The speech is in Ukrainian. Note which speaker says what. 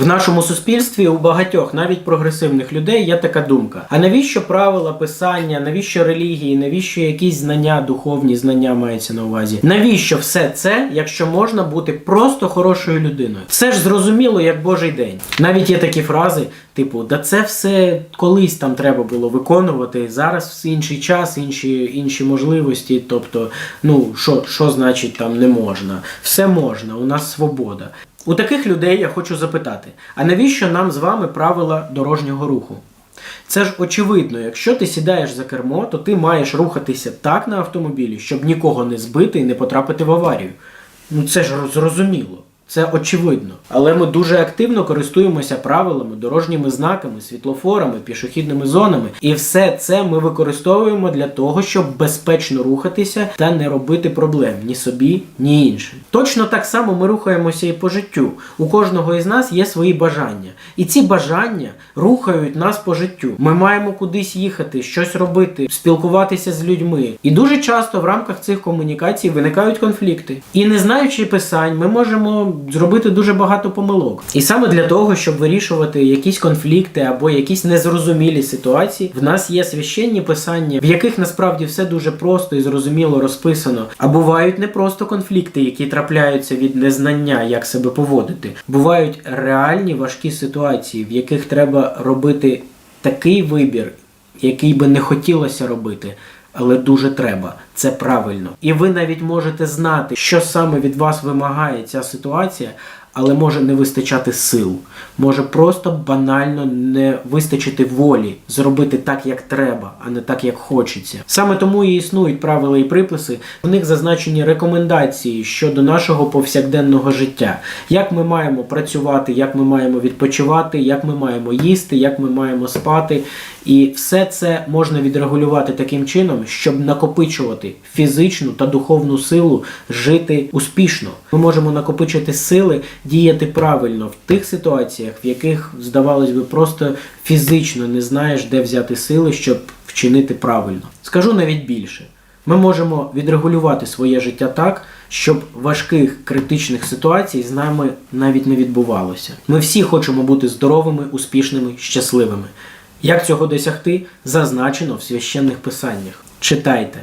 Speaker 1: В нашому суспільстві у багатьох, навіть прогресивних людей, є така думка: а навіщо правила писання, навіщо релігії, навіщо якісь знання, духовні знання мається на увазі? Навіщо все це, якщо можна бути просто хорошою людиною? Все ж зрозуміло, як Божий день. Навіть є такі фрази, типу, да це все колись там треба було виконувати. Зараз інший час, інші, інші можливості. Тобто, ну що, що значить там не можна? Все можна, у нас свобода. У таких людей я хочу запитати: а навіщо нам з вами правила дорожнього руху? Це ж очевидно, якщо ти сідаєш за кермо, то ти маєш рухатися так на автомобілі, щоб нікого не збити і не потрапити в аварію. Ну це ж зрозуміло. Це очевидно. Але ми дуже активно користуємося правилами, дорожніми знаками, світлофорами, пішохідними зонами. І все це ми використовуємо для того, щоб безпечно рухатися та не робити проблем ні собі, ні іншим. Точно так само ми рухаємося і по життю. У кожного із нас є свої бажання. І ці бажання рухають нас по життю. Ми маємо кудись їхати, щось робити, спілкуватися з людьми. І дуже часто в рамках цих комунікацій виникають конфлікти. І не знаючи писань, ми можемо зробити дуже багато помилок. І саме для того, щоб вирішувати якісь конфлікти або якісь незрозумілі ситуації, в нас є священні писання, в яких насправді все дуже просто і зрозуміло розписано. А бувають не просто конфлікти, які трапляються від незнання, як себе поводити. Бувають реальні важкі ситуації, в яких треба робити такий вибір, який би не хотілося робити. Але дуже треба, це правильно. І ви навіть можете знати, що саме від вас вимагає ця ситуація, але може не вистачати сил. Може просто банально не вистачити волі зробити так, як треба, а не так, як хочеться. Саме тому і існують правила і приписи. В них зазначені рекомендації щодо нашого повсякденного життя. Як ми маємо працювати, як ми маємо відпочивати, як ми маємо їсти, як ми маємо спати. І все це можна відрегулювати таким чином, щоб накопичувати фізичну та духовну силу жити успішно. Ми можемо накопичити сили діяти правильно в тих ситуаціях, в яких, здавалось би, просто фізично не знаєш, де взяти сили, щоб вчинити правильно. Скажу навіть більше. Ми можемо відрегулювати своє життя так, щоб важких критичних ситуацій з нами навіть не відбувалося. Ми всі хочемо бути здоровими, успішними, щасливими. Як цього досягти, зазначено в священних писаннях. Читайте.